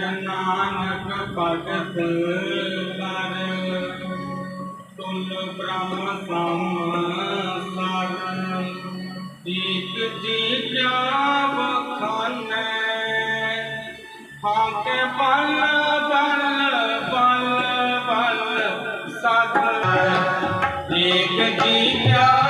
ਨਾਨਕ ਭਗਤ ਕਰ। ਤੁਲ ਬ੍ਰਹਮ ਸੰਸਾਰ। ਇਕ ਜੀ ਜਾਵ ਖਾਨੇ। ਹਾਕੇ ਪਲ ਬਲ ਬਲ ਬਲ ਸਦ ਇਕ ਜੀ ਜਾਵ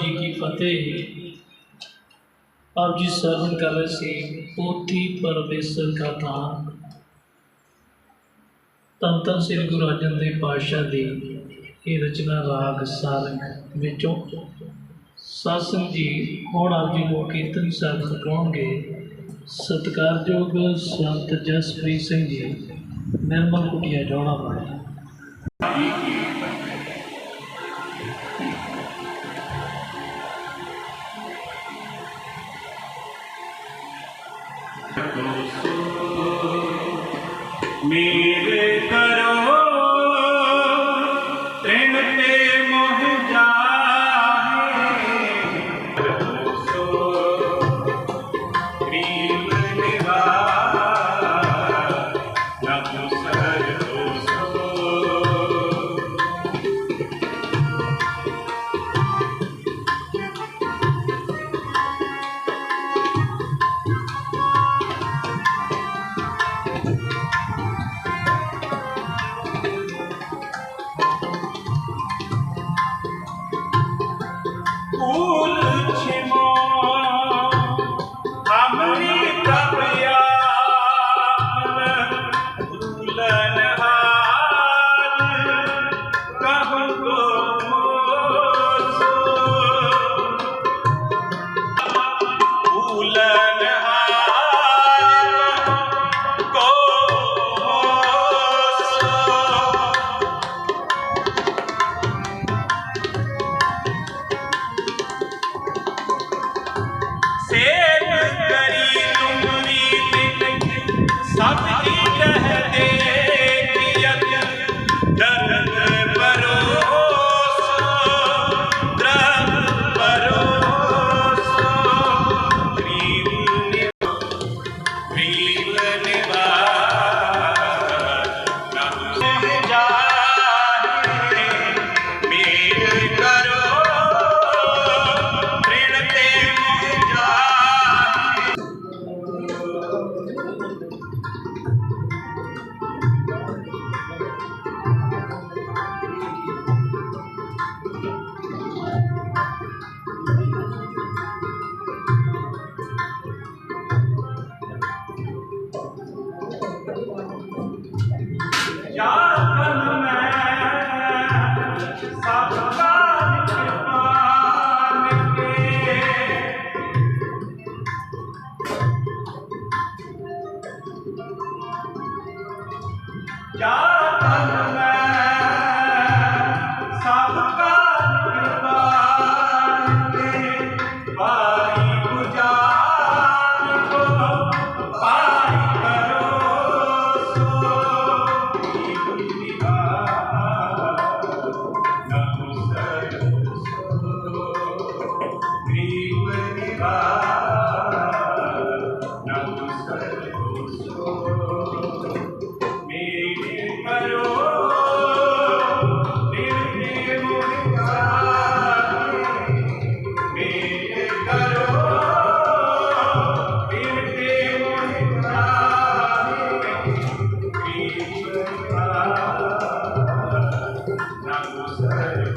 ਜੀ ਕੀ ਫਤਿਹ। आप जी श्रवण कर रहे थे पोथी परमेश्वर का दान ਤਨ ਸ੍ਰੀ ਗੁਰੂ ਅਰਜਨ ਦੇਵ ਪਾਤਸ਼ਾਹ ਦੀ ਇਹ ਰਚਨਾ ਰਾਗ ਸਾਰੰਗ ਵਿੱਚੋਂ। ਸਾਸਨ ਜੀ, ਹੁਣ ਆਪ ਜੀ ਨੂੰ ਕੀਰਤਨ ਸਾਹਿਬ ਸਿਖਾਉਣਗੇ ਸਤਿਕਾਰਯੋਗ ਸੰਤ ਜਸਪ੍ਰੀਤ ਸਿੰਘ ਜੀ ਨਿਰਮਲ ਕੁਟਿਆ ਜਾਣਾ ਵਾਲੇ। me.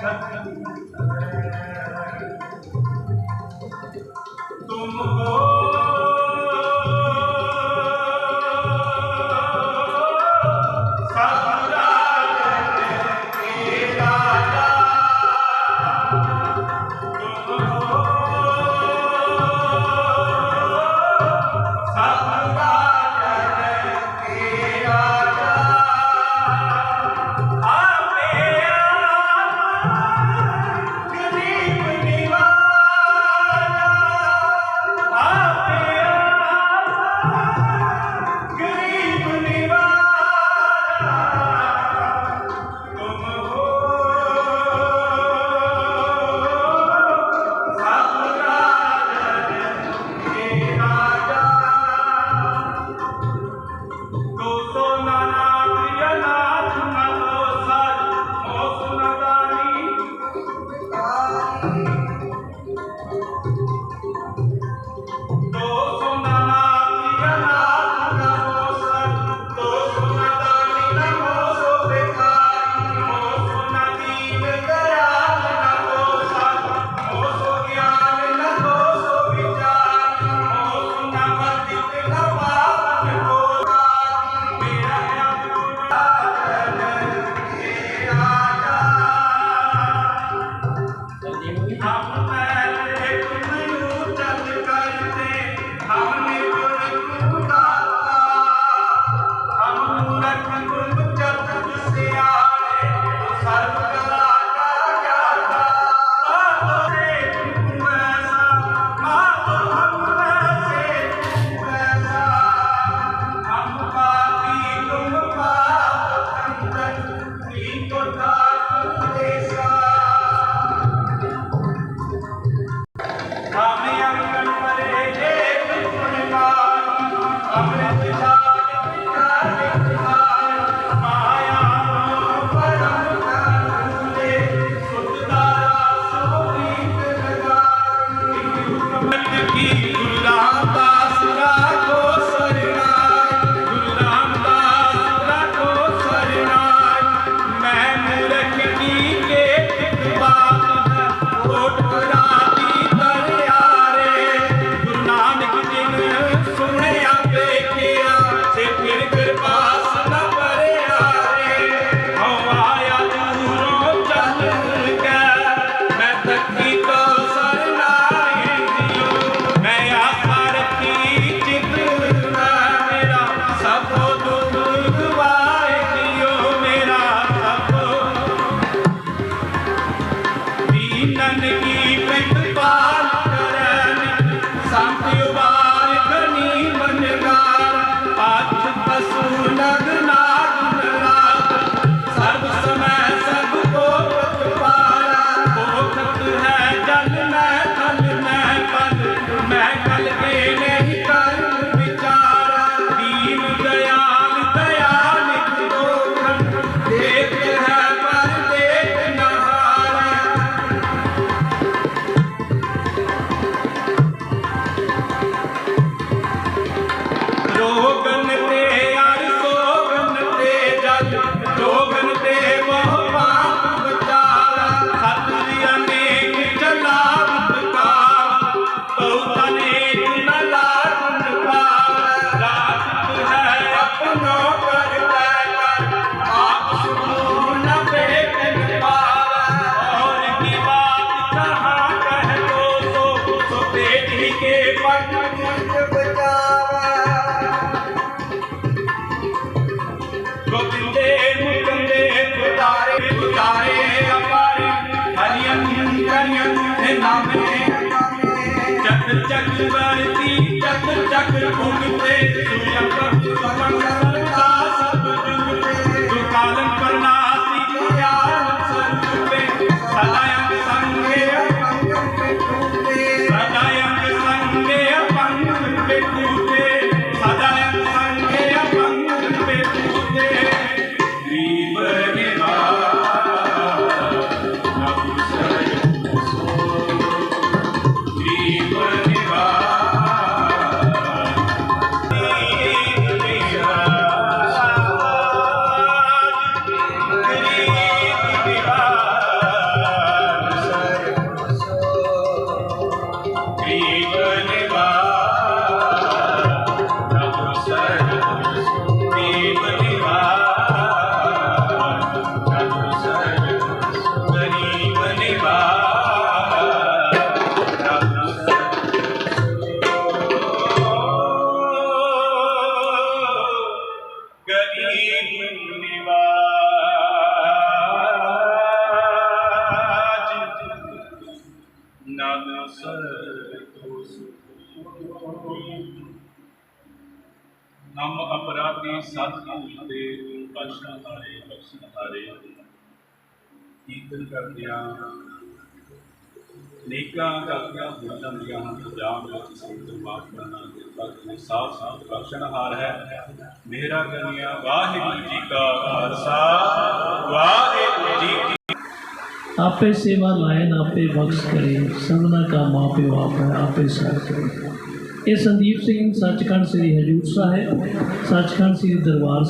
Obrigado. ਕੀਰਤਨ ਕਰਦਿਆਂ, ਨੇਕਾਂ ਕਰਦਿਆਂ ਹੋ ਜਾਂਦੀਆਂ ਹਨ, ਪੰਜਾਬ ਵਿੱਚ ਸੰਤ ਮਾਤਮਾ ਨਾਲ ਕਿਰਪਾ ਸਾਫ਼ ਸਾਫ਼ ਬਖਸ਼ਣ ਹਾਰ ਹੈ। ਮੇਰਾ ਕਨੀਆ ਵਾਹਿਗੁਰੂ ਜੀ ਕਾ ਖਾਲਸਾ, ਵਾਹਿਗੁਰੂ ਜੀ ਕੀ ਆਪੇ ਸੇਵਾ ਲਾਇਨ, ਆਪੇ ਬਖਸ਼ ਕਰੇ ਸਭਨਾ ਕਾ ਮਾਪਿਓ ਆਪ ਹੈ, ਆਪੇ ਸਾਰ ਕਰੇ। ਇਹ Sandeep Singh Sachkhand Sri Hazur Sahib, Sachkhand Sri Darbar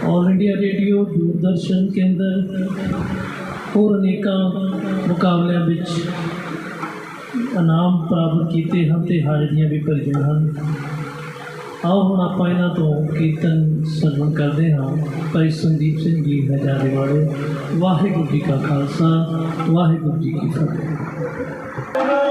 Sahib All India Radio, Doordarshan Kendra, ਹੋਰ ਅਨੇਕਾਂ ਮੁਕਾਬਲਿਆਂ ਵਿੱਚ ਇਨਾਮ ਪ੍ਰਾਪਤ ਕੀਤੇ ਹਨ ਤੇ ਹਾਜ਼ਰੀਆਂ ਵੀ ਭਰੀਆਂ ਹਨ। ਆਓ ਹੁਣ ਆਪਾਂ ਇਹਨਾਂ ਤੋਂ ਕੀਰਤਨ ਸਰਵਣ ਕਰਦੇ ਹਾਂ। ਭਾਈ ਸੰਦੀਪ ਸਿੰਘ ਜੀ ਹਜ਼ਾਰੇ ਵਾਲੇ ਵਾਹਿਗੁਰੂ ਜੀ ਕਾ ਖਾਲਸਾ, ਵਾਹਿਗੁਰੂ ਜੀ ਕੀ ਫਤਿਹ।